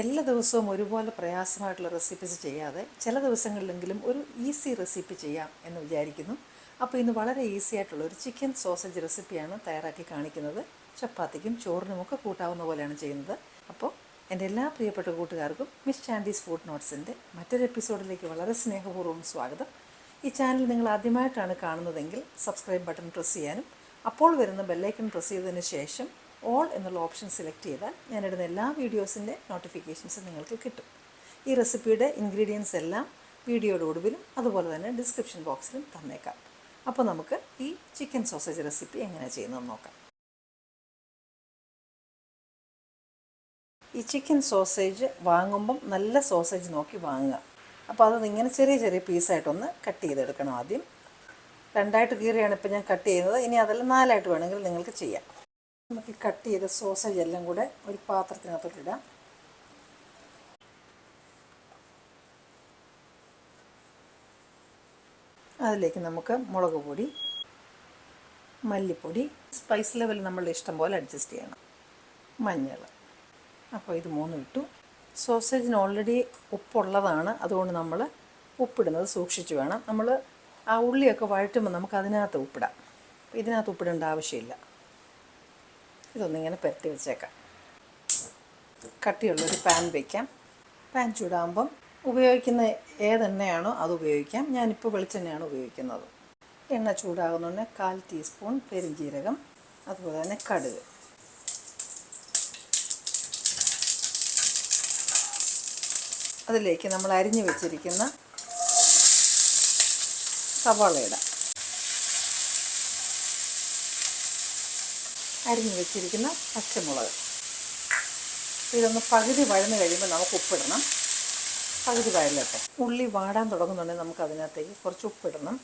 എല്ലാ ദിവസവും ഒരുപോലെ പ്രയാസമായിട്ടുള്ള റെസിപ്പീസ് ചെയ്യാതെ ചില ദിവസങ്ങളിലെങ്കിലും ഒരു ഈസി റെസിപ്പി ചെയ്യാം എന്ന് വിചാരിക്കുന്നു. അപ്പോൾ ഇന്ന് വളരെ ഈസി ആയിട്ടുള്ള ഒരു ചിക്കൻ സോസേജ് റെസിപ്പിയാണ് തയ്യാറാക്കി കാണിക്കുന്നത്. ചപ്പാത്തിക്കും ചോറിനുമൊക്കെ കൂട്ടാവുന്ന പോലെയാണ് ചെയ്യുന്നത്. അപ്പോൾ എന്റെ എല്ലാ പ്രിയപ്പെട്ട കൂട്ടുകാർക്കും മിസ് ചാൻഡീസ് ഫുഡ് നോട്ട്സിന്റെ മറ്റൊരു എപ്പിസോഡിലേക്ക് വളരെ സ്നേഹപൂർവം സ്വാഗതം. ഈ ചാനൽ നിങ്ങൾ ആദ്യമായിട്ടാണ് കാണുന്നതെങ്കിൽ സബ്സ്ക്രൈബ് ബട്ടൺ പ്രസ് ചെയ്യാനും അപ്പോൾ വരുന്ന ബെല്ലൈക്കൺ പ്രസ് ചെയ്തതിന് ശേഷം ഓൾ എന്നുള്ള ഓപ്ഷൻ സെലക്ട് ചെയ്താൽ ഞാനിടുന്ന എല്ലാ വീഡിയോസിന്റെ നോട്ടിഫിക്കേഷൻസ് നിങ്ങൾക്ക് കിട്ടും. ഈ റെസിപ്പിയുടെ ഇൻഗ്രീഡിയൻസ് എല്ലാം വീഡിയോയുടെ ഒടുവിലും അതുപോലെ തന്നെ ഡിസ്ക്രിപ്ഷൻ ബോക്സിലും തന്നേക്കാം. അപ്പോൾ നമുക്ക് ഈ ചിക്കൻ സോസേജ് റെസിപ്പി എങ്ങനെ ചെയ്യുന്നതെന്ന് നോക്കാം. ഈ ചിക്കൻ സോസേജ് വാങ്ങുമ്പം നല്ല സോസേജ് നോക്കി വാങ്ങുക. അപ്പോൾ അത് ഇങ്ങനെ ചെറിയ ചെറിയ പീസായിട്ടൊന്ന് കട്ട് ചെയ്തെടുക്കണം ആദ്യം. രണ്ടായിട്ട് കീറിയാണ് ഇപ്പോൾ ഞാൻ കട്ട് ചെയ്യുന്നത്. ഇനി അതെല്ലാം നാലായിട്ട് വേണമെങ്കിൽ നിങ്ങൾക്ക് ചെയ്യാം. നമുക്ക് കട്ട് ചെയ്ത സോസേജ് എല്ലാം കൂടെ ഒരു പാത്രത്തിനകത്തോട്ടിടാം അതിലേക്ക് നമുക്ക് മുളക് പൊടി മല്ലിപ്പൊടി സ്പൈസ് ലെവൽ നമ്മളുടെ ഇഷ്ടം പോലെ അഡ്ജസ്റ്റ് ചെയ്യണം. മഞ്ഞൾ. അപ്പോൾ ഇത് മൂന്നും ഇട്ടു. സോസേജിന് ഓൾറെഡി ഉപ്പുള്ളതാണ്. അതുകൊണ്ട് നമ്മൾ ഉപ്പിടുന്നത് സൂക്ഷിച്ച് വേണം. നമ്മൾ ആ ഉള്ളിയൊക്കെ വഴറ്റുമ്പോൾ നമുക്ക് അതിനകത്ത് ഉപ്പിടാം. ഇതിനകത്ത് ഉപ്പിടേണ്ട ആവശ്യമില്ല. ഇതൊന്നിങ്ങനെ പരത്തി വെച്ചേക്കാം. കട്ടിയുള്ളൊരു പാൻ വയ്ക്കാം പാൻ ചൂടാകുമ്പം ഉപയോഗിക്കുന്ന ഏതെണ്ണയാണോ അത് ഉപയോഗിക്കാം. ഞാനിപ്പോൾ വെളിച്ചെണ്ണയാണ് ഉപയോഗിക്കുന്നത്. എണ്ണ ചൂടാകുന്നുണ്ട് കാൽ ടീസ്പൂൺ പെരുംജീരകം അതുപോലെ തന്നെ കടുക്. അതിലേക്ക് നമ്മൾ അരിഞ്ഞു വെച്ചിരിക്കുന്ന സവാള അരിഞ്ഞു വെച്ചിരിക്കുന്ന പച്ചമുളക്. ഇതൊന്ന് പകുതി വഴന്ന് കഴിയുമ്പോൾ നമുക്ക് ഉപ്പിടണം. പകുതി വഴലട്ടെ ഉള്ളി വാടാൻ തുടങ്ങുന്നുണ്ടെങ്കിൽ നമുക്ക് അതിനകത്തേക്ക് കുറച്ച് ഉപ്പിടണം.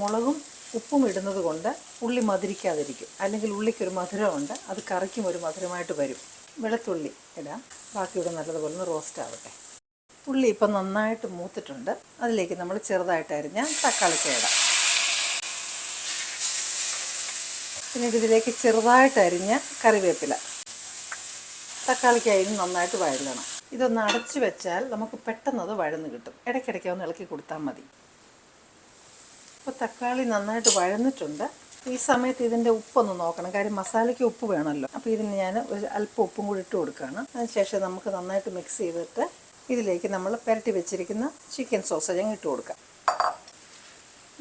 മുളകും ഉപ്പും ഇടുന്നത് കൊണ്ട് ഉള്ളി മധുരിക്കാതിരിക്കും. അല്ലെങ്കിൽ ഉള്ളിക്കൊരു മധുരമുണ്ട് അത് കറിക്കും ഒരു മധുരമായിട്ട് വരും. വെളുത്തുള്ളി ഇടാം. ബാക്കിയുടെ നല്ലതുപോലെ ഒന്ന് റോസ്റ്റ് ആവട്ടെ. ഉള്ളി ഇപ്പം നന്നായിട്ട് മൂത്തിട്ടുണ്ട്. അതിലേക്ക് നമ്മൾ ചെറുതായിട്ട് അരിഞ്ഞ തക്കാളിക്ക ഇടാം. പിന്നീട് ഇതിലേക്ക് ചെറുതായിട്ട് അരിഞ്ഞ കറിവേപ്പില. തക്കാളിക്കായും നന്നായിട്ട് വഴലണം ഇതൊന്ന് അടച്ചു വെച്ചാൽ നമുക്ക് പെട്ടെന്ന് അത് വഴന്ന് കിട്ടും. ഇടയ്ക്കിടയ്ക്ക് ഒന്ന് ഇളക്കി കൊടുത്താൽ മതി. അപ്പോൾ തക്കാളി നന്നായിട്ട് വഴന്നിട്ടുണ്ട്. ഈ സമയത്ത് ഇതിന്റെ ഉപ്പൊന്ന് നോക്കണം. കാര്യം മസാലയ്ക്ക് ഉപ്പ് വേണമല്ലോ. അപ്പോൾ ഇതിന് ഞാൻ ഒരു അല്പം ഉപ്പും കൂടി ഇട്ട് കൊടുക്കുകയാണ് അതിനുശേഷം നമുക്ക് നന്നായിട്ട് മിക്സ് ചെയ്തിട്ട് ഇതിലേക്ക് നമ്മൾ പുരട്ടി വെച്ചിരിക്കുന്ന ചിക്കൻ സോസേജ് അങ്ങ് ഇട്ട് കൊടുക്കാം.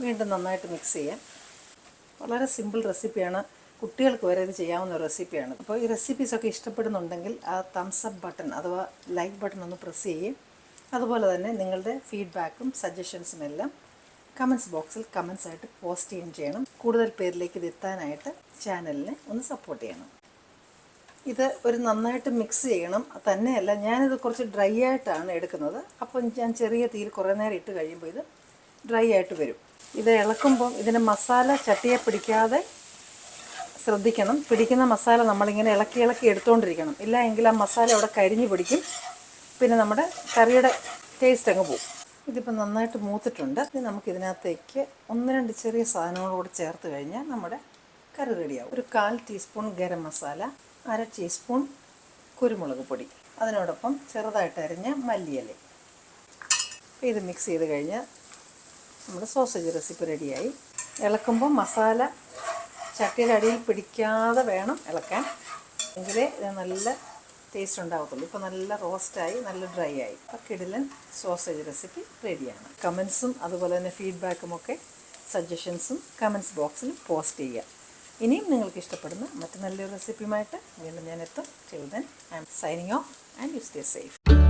വീണ്ടും നന്നായിട്ട് മിക്സ് ചെയ്യാം. വളരെ സിമ്പിൾ റെസിപ്പിയാണ് കുട്ടികൾക്ക് വരെ ഇത് ചെയ്യാവുന്ന ഒരു റെസിപ്പിയാണ് അപ്പോൾ ഈ റെസിപ്പീസൊക്കെ ഇഷ്ടപ്പെടുന്നുണ്ടെങ്കിൽ ആ തംസ് അപ്പ് ബട്ടൺ അഥവാ ലൈക്ക് ബട്ടൺ ഒന്ന് പ്രസ് ചെയ്യും. അതുപോലെ തന്നെ നിങ്ങളുടെ ഫീഡ്ബാക്കും സജഷൻസും എല്ലാം കമൻസ് ബോക്സിൽ കമൻസ് ആയിട്ട് പോസ്റ്റ് ചെയ്യുകയും ചെയ്യണം. കൂടുതൽ പേരിലേക്ക് ഇത് എത്താനായിട്ട് ചാനലിനെ ഒന്ന് സപ്പോർട്ട് ചെയ്യണം. ഇത് ഒരു നന്നായിട്ട് മിക്സ് ചെയ്യണം. തന്നെയല്ല ഞാനിത് കുറച്ച് ഡ്രൈ ആയിട്ടാണ് എടുക്കുന്നത്. അപ്പം ഞാൻ ചെറിയ തീയിൽ കുറേ നേരം ഇട്ട് കഴിയുമ്പോൾ ഇത് ഡ്രൈ ആയിട്ട് വരും. ഇത് ഇളക്കുമ്പോൾ ഇതിന് മസാല ചട്ടിയെ പിടിക്കാതെ ശ്രദ്ധിക്കണം. പിടിക്കുന്ന മസാല നമ്മളിങ്ങനെ ഇളക്കി ഇളക്കി എടുത്തുകൊണ്ടിരിക്കണം ഇല്ല എങ്കിൽ ആ മസാല അവിടെ കരിഞ്ഞു പിടിക്കും. പിന്നെ നമ്മുടെ കറിയുടെ ടേസ്റ്റ് അങ്ങ് പോകും ഇതിപ്പോൾ നന്നായിട്ട് മൂത്തിട്ടുണ്ട്. ഇനി നമുക്ക് ഇതിനകത്തേക്ക് ഒന്ന് രണ്ട് ചെറിയ സാധനങ്ങളോട് ചേർത്ത് കഴിഞ്ഞാൽ നമ്മുടെ കറി റെഡിയാവും ഒരു കാൽ ടീസ്പൂൺ ഗരം മസാല അര ടീസ്പൂൺ കുരുമുളക് പൊടി. അതിനോടൊപ്പം ചെറുതായിട്ട് അരിഞ്ഞ മല്ലിയില. ഇത് മിക്സ് ചെയ്ത് കഴിഞ്ഞാൽ നമ്മുടെ സോസേജ് റെസിപ്പി റെഡിയായി ഇളക്കുമ്പോൾ മസാല ചട്ടിയുടെ അടിയിൽ പിടിക്കാതെ വേണം ഇളക്കാൻ. എങ്കിലേ ഇത് നല്ല ടേസ്റ്റ് ഉണ്ടാകത്തുള്ളൂ ഇപ്പോൾ നല്ല റോസ്റ്റായി നല്ല ഡ്രൈ ആയി. അപ്പോൾ കിടിലൻ സോസേജ് റെസിപ്പി റെഡിയാണ് കമൻസും അതുപോലെ തന്നെ ഫീഡ്ബാക്കും ഒക്കെ സജഷൻസും കമൻസ് ബോക്സിൽ പോസ്റ്റ് ചെയ്യുക. ഇനിയും നിങ്ങൾക്ക് ഇഷ്ടപ്പെടുന്ന മറ്റു നല്ലൊരു റെസിപ്പിയുമായിട്ട് വീണ്ടും ഞാൻ എത്തും. Till I'm signing off and you stay safe